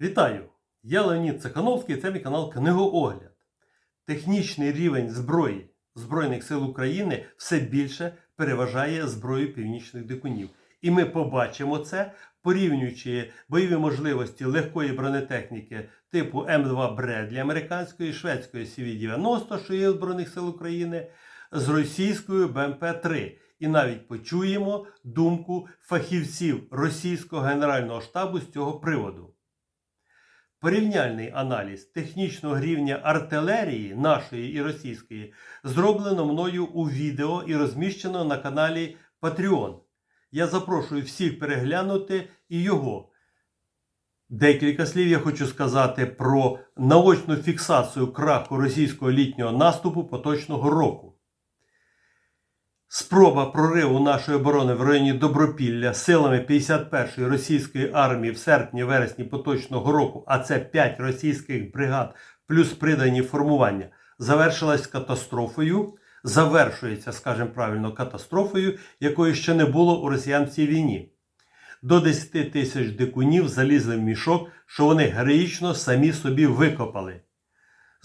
Вітаю! Я Леонід Цехановський, це мій канал Книгоогляд. Технічний рівень зброї Збройних сил України все більше переважає зброю північних дикунів. І ми побачимо це, порівнюючи бойові можливості легкої бронетехніки типу М2 Бредлі американської, шведської CV-90, що є у Збройних сил України, з російською БМП-3. І навіть почуємо думку фахівців російського генерального штабу з цього приводу. Порівняльний аналіз технічного рівня артилерії нашої і російської зроблено мною у відео і розміщено на каналі Patreon. Я запрошую всіх переглянути і його. Декілька слів я хочу сказати про наочну фіксацію краху російського літнього наступу поточного року. Спроба прориву нашої оборони в районі Добропілля силами 51-ї російської армії в серпні-вересні поточного року, а це 5 російських бригад плюс придані формування, завершилась катастрофою. Завершується, скажімо правильно, катастрофою, якої ще не було у росіян в цій війні. До 10 тисяч дикунів залізли в мішок, що вони героїчно самі собі викопали.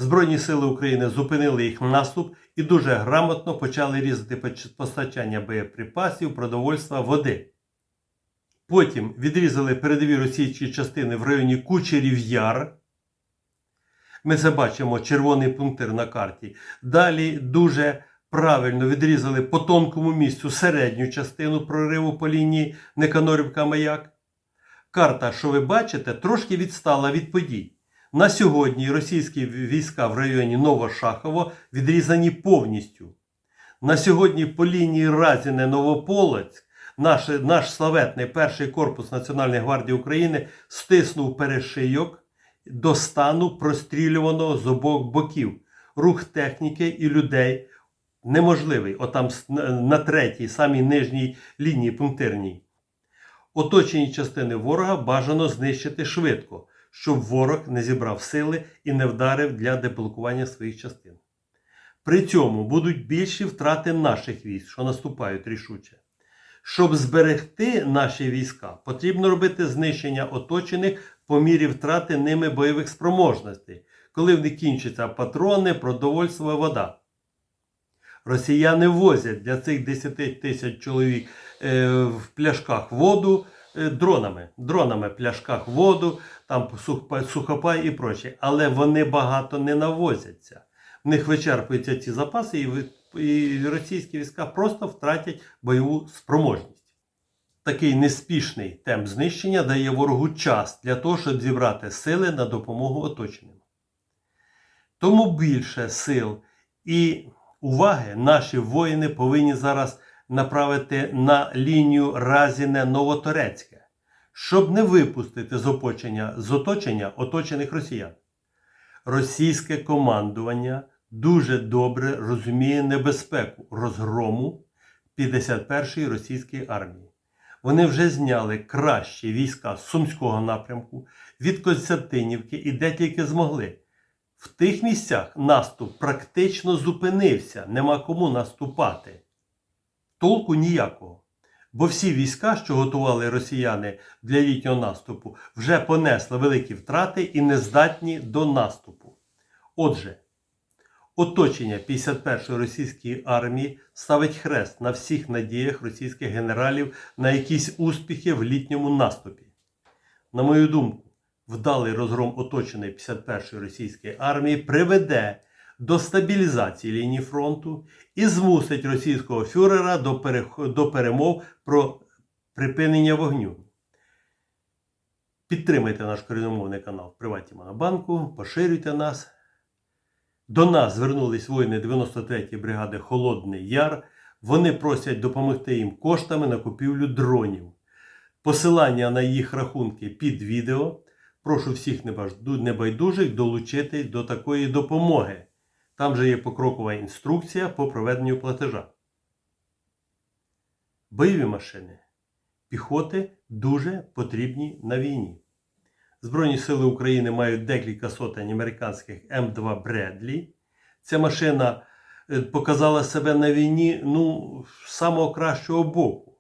Збройні сили України зупинили їх наступ і дуже грамотно почали різати постачання боєприпасів, продовольства, води. Потім відрізали передові російські частини в районі Кучерів Яр. Ми це бачимо червоний пунктир на карті. Далі дуже правильно відрізали по тонкому місцю середню частину прориву по лінії Неканорівка Маяк. Карта, що ви бачите, трошки відстала від подій. На сьогодні російські війська в районі Новошахово відрізані повністю. На сьогодні по лінії Разіне Новополоцьк наш, наш славетний перший корпус Національної гвардії України стиснув перешийок до стану прострілюваного з обох боків. Рух техніки і людей неможливий, отам на третій, самій нижній лінії пунктирній. Оточені частини ворога бажано знищити швидко щоб ворог не зібрав сили і не вдарив для деблокування своїх частин. При цьому будуть більші втрати наших військ, що наступають рішуче. Щоб зберегти наші війська, потрібно робити знищення оточених по мірі втрати ними бойових спроможностей, коли в них кінчаться патрони, продовольство вода. Росіяни возять для цих 10 тисяч чоловік е, в пляшках воду дронами, дронами в пляшках воду, там сухопай і проче. Але вони багато не навозяться. В них вичерпуються ці запаси, і російські війська просто втратять бойову спроможність. Такий неспішний темп знищення дає ворогу час для того, щоб зібрати сили на допомогу оточеним. Тому більше сил і уваги наші воїни повинні зараз направити на лінію Разіне Новоторецьке щоб не випустити з оточення, з оточення оточених росіян. Російське командування дуже добре розуміє небезпеку розгрому 51-ї російської армії. Вони вже зняли кращі війська з Сумського напрямку від Костянтинівки і де тільки змогли. В тих місцях наступ практично зупинився, нема кому наступати. Толку ніякого. Бо всі війська, що готували росіяни для літнього наступу, вже понесли великі втрати і не здатні до наступу. Отже, оточення 51-ї російської армії ставить хрест на всіх надіях російських генералів на якісь успіхи в літньому наступі. На мою думку, вдалий розгром оточеної 51-ї російської армії приведе до стабілізації лінії фронту і змусить російського фюрера до, перех... до перемов про припинення вогню. Підтримайте наш коріномовний канал в Приваті Монобанку, поширюйте нас. До нас звернулись воїни 93-ї бригади Холодний Яр. Вони просять допомогти їм коштами на купівлю дронів. Посилання на їх рахунки під відео. Прошу всіх небайдужих долучитись до такої допомоги. Там же є покрокова інструкція по проведенню платежа. Бойові машини піхоти дуже потрібні на війні. Збройні сили України мають декілька сотень американських М2 Бредлі. Ця машина показала себе на війні ну, з самого кращого боку.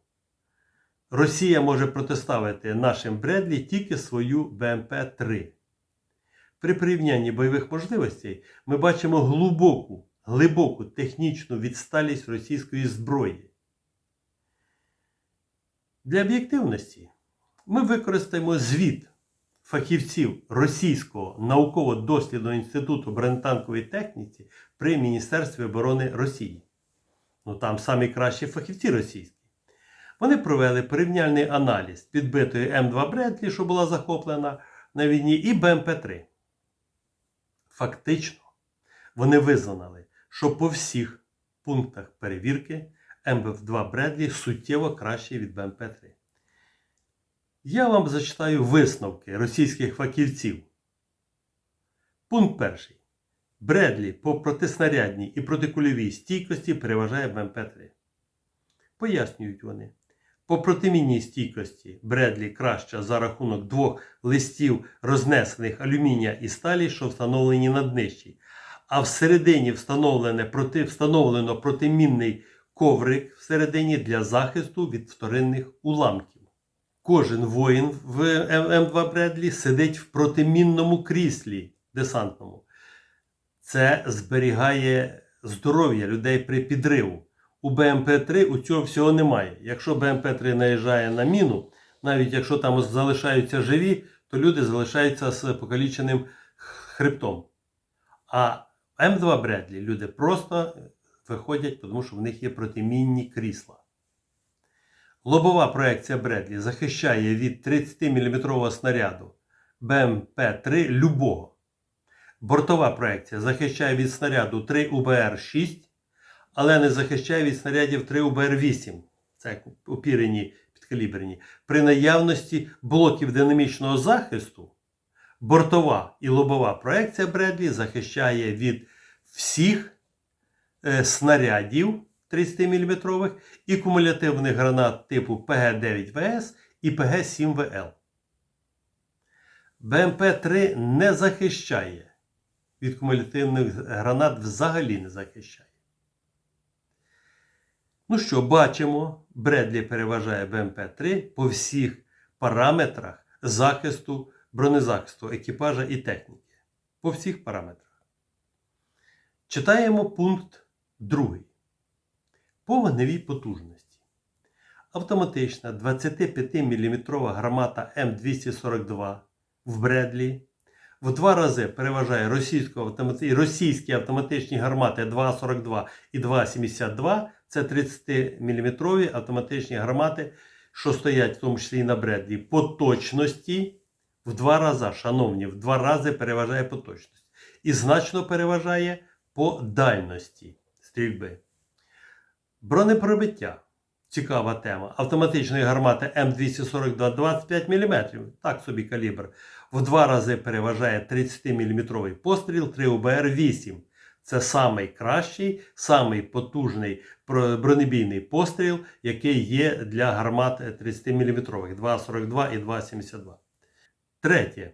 Росія може протиставити нашим Бредлі тільки свою БМП-3. При порівнянні бойових можливостей ми бачимо глибоку, глибоку технічну відсталість російської зброї. Для об'єктивності ми використаємо звіт фахівців Російського науково-дослідного інституту бронетанкової техніці при Міністерстві оборони Росії. Ну там самі кращі фахівці російські. Вони провели порівняльний аналіз підбитої М2 Бредлі, що була захоплена на війні, і БМП-3. Фактично, вони визнали, що по всіх пунктах перевірки МБ2 Бредлі суттєво кращий від БМП-3. Я вам зачитаю висновки російських фахівців. Пункт перший. Бредлі по протиснарядній і протикульовій стійкості переважає БМП-3. Пояснюють вони. По протимінній стійкості Бредлі краща за рахунок двох листів рознесених алюмінія і сталі, що встановлені на днищі. А всередині проти, встановлено протимінний коврик всередині для захисту від вторинних уламків. Кожен воїн в М2 Бредлі сидить в протимінному кріслі десантному. Це зберігає здоров'я людей при підриву. У БМП-3 у цього всього немає. Якщо БМП-3 наїжджає на міну, навіть якщо там залишаються живі, то люди залишаються з покаліченим хребтом. А М2 Бредлі люди просто виходять, тому що в них є протимінні крісла. Лобова проекція Бредлі захищає від 30-мм снаряду БМП-3 любого. Бортова проекція захищає від снаряду 3 УБР-6, але не захищає від снарядів 3 УБР-8. Це опірені підкаліберні. При наявності блоків динамічного захисту бортова і лобова проекція Бредлі захищає від всіх е, снарядів 30-мм і кумулятивних гранат типу ПГ-9ВС і ПГ-7ВЛ. БМП-3 не захищає від кумулятивних гранат взагалі не захищає. Ну що, бачимо, Бредлі переважає БМП-3 по всіх параметрах захисту, бронезахисту екіпажа і техніки. По всіх параметрах. Читаємо пункт 2. По вогневій потужності. Автоматична 25-мм гармата М242 в Бредлі в два рази переважає російські автоматичні гармати 2,42 і 2,72. Це 30-мм автоматичні гармати, що стоять в тому числі і на Бредлі. По точності в два рази, шановні, в два рази переважає по точності. І значно переважає по дальності стрільби. Бронепробиття. Цікава тема. Автоматичної гармати М242 25 мм, так собі калібр, в два рази переважає 30-мм постріл 3 УБР-8. Це самий кращий, самий потужний бронебійний постріл, який є для гармат 30-мм 2,42 і 2,72. Третє.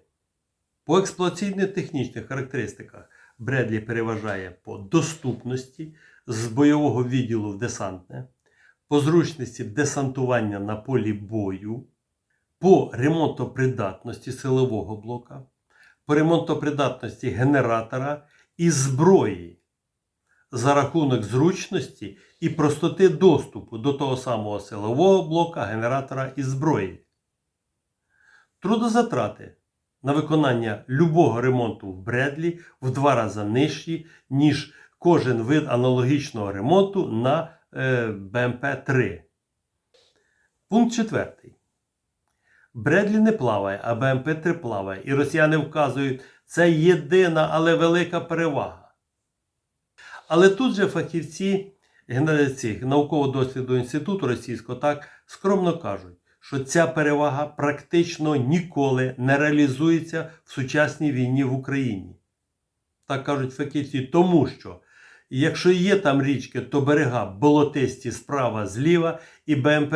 По експлуатаційно-технічних характеристиках Бредлі переважає по доступності з бойового відділу в десантне, по зручності десантування на полі бою, по ремонтопридатності силового блока, по ремонтопридатності генератора і зброї за рахунок зручності і простоти доступу до того самого силового блока, генератора і зброї. Трудозатрати на виконання любого ремонту в Бредлі в два рази нижчі, ніж кожен вид аналогічного ремонту на е, БМП-3. Пункт 4. Бредлі не плаває, а БМП-3 плаває. І росіяни вказують, це єдина, але велика перевага. Але тут же фахівці цих науково-дослідного інституту російського так скромно кажуть, що ця перевага практично ніколи не реалізується в сучасній війні в Україні. Так кажуть фахівці, тому що якщо є там річки, то берега болотисті справа зліва, і БМП,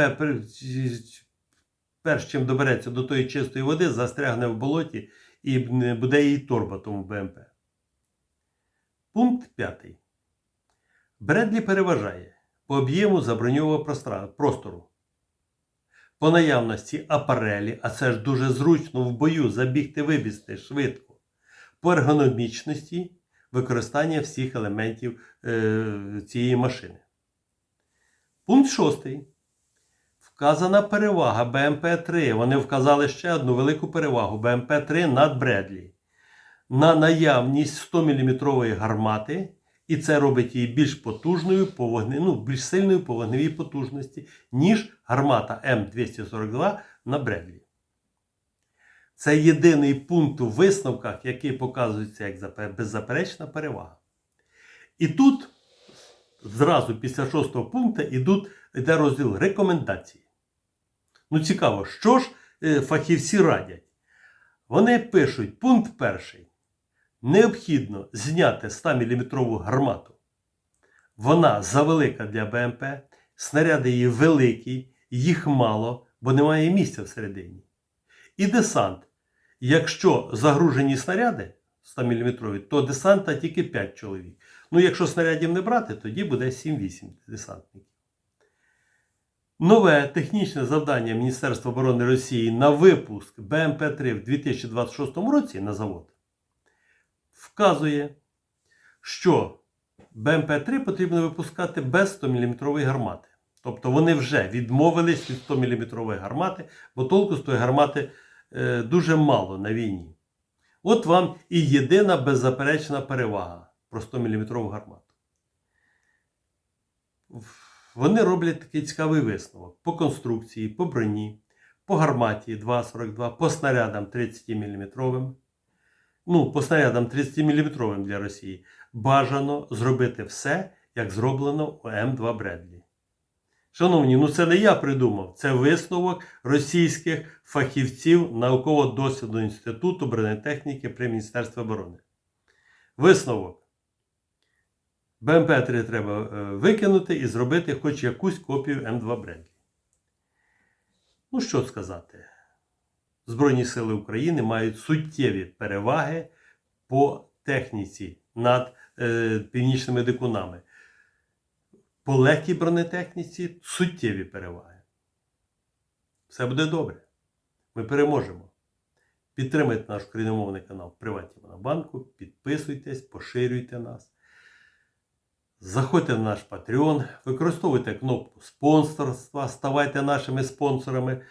перш чим добереться до тої чистої води, застрягне в болоті і буде її торба тому БМП. Пункт 5. Бредлі переважає по об'єму заброньового простору. по наявності апарелі, а це ж дуже зручно в бою забігти, вибігти швидко, по ергономічності використання всіх елементів е, цієї машини. Пункт 6. Вказана перевага БМП-3. Вони вказали ще одну велику перевагу БМП-3 над Бредлі. На наявність 100 мм гармати, і це робить її більш потужною по вогни, ну, більш сильною по вогневій потужності, ніж гармата М242 на Бредлі. Це єдиний пункт у висновках, який показується як беззаперечна перевага. І тут зразу після шостого пункту йде розділ рекомендації. Ну, цікаво, що ж е, фахівці радять? Вони пишуть пункт перший. Необхідно зняти 100-мм гармату. Вона завелика для БМП, снаряди її великі, їх мало, бо немає місця всередині. І десант. Якщо загружені снаряди 100-мм, то десанта тільки 5 чоловік. Ну, якщо снарядів не брати, тоді буде 7-8 десантників. Нове технічне завдання Міністерства оборони Росії на випуск БМП-3 в 2026 році на завод вказує, що БМП-3 потрібно випускати без 100-мм гармати. Тобто вони вже відмовились від 100-мм гармати, бо толку з тої гармати е, дуже мало на війні. От вам і єдина беззаперечна перевага про 100-мм гармату. Вони роблять такий цікавий висновок по конструкції, по броні, по гарматі 2,42, по снарядам 30-мм. Ну, по снарядам 30-мм для Росії. Бажано зробити все, як зроблено у М2 Бредлі. Шановні, ну це не я придумав, це висновок російських фахівців науково-дослідного інституту бронетехніки при Міністерстві оборони. Висновок. БМП-3 треба е, викинути і зробити хоч якусь копію М2 Бредлі. Ну, що сказати? Збройні Сили України мають суттєві переваги по техніці над е, північними дикунами. По легкій бронетехніці суттєві переваги. Все буде добре. Ми переможемо. Підтримайте наш україномовний канал Приватні Монобанку, підписуйтесь, поширюйте нас. Заходьте на наш Patreon, використовуйте кнопку спонсорства, ставайте нашими спонсорами,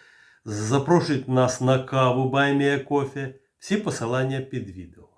запрошуйте нас на каву Баймія Кофі. Всі посилання під відео.